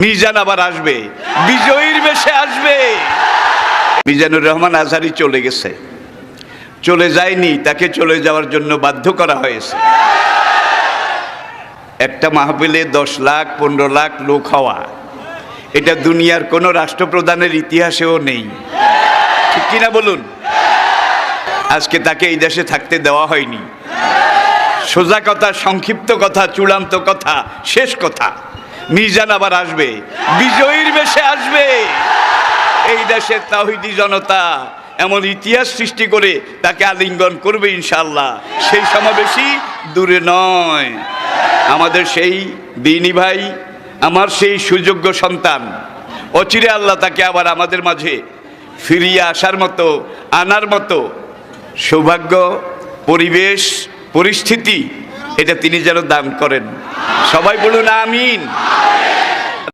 মিজান আবার আসবে। বিজয়ীর বেশে আসবে। মিজানুর রহমান আজহারি চলে গেছে। চলে যায়নি, তাকে চলে যাওয়ার জন্য বাধ্য করা হয়েছে। একটা মাহফিলে দশ লাখ, পনেরো লাখ লোক হওয়া, এটা দুনিয়ার কোনো রাষ্ট্রপ্রধানের ইতিহাসেও নেই। ঠিক কিনা বলুন? আজকে তাকে এই দেশে থাকতে দেওয়া হয়নি। সোজা কথা, সংক্ষিপ্ত কথা, চূড়ান্ত কথা, শেষ কথা। মিজান আবার আসবে, বিজয়ীর বেশে আসবে। এই দেশের তাহিদি জনতা এমন ইতিহাস সৃষ্টি করে তাকে আলিঙ্গন করবে ইনশাল্লাহ সেই সমাবেশই দূরে নয়। আমাদের সেই দিনী ভাই, আমার সেই সুযোগ্য সন্তান। অচিরে আল্লাহ তাকে আবার আমাদের মাঝে ফিরিয়ে আসার মতো, আনার মতো সৌভাগ্য, পরিবেশ, পরিস্থিতি এটা তিনি যেন দান করেন। সবাই বলুন আমিন।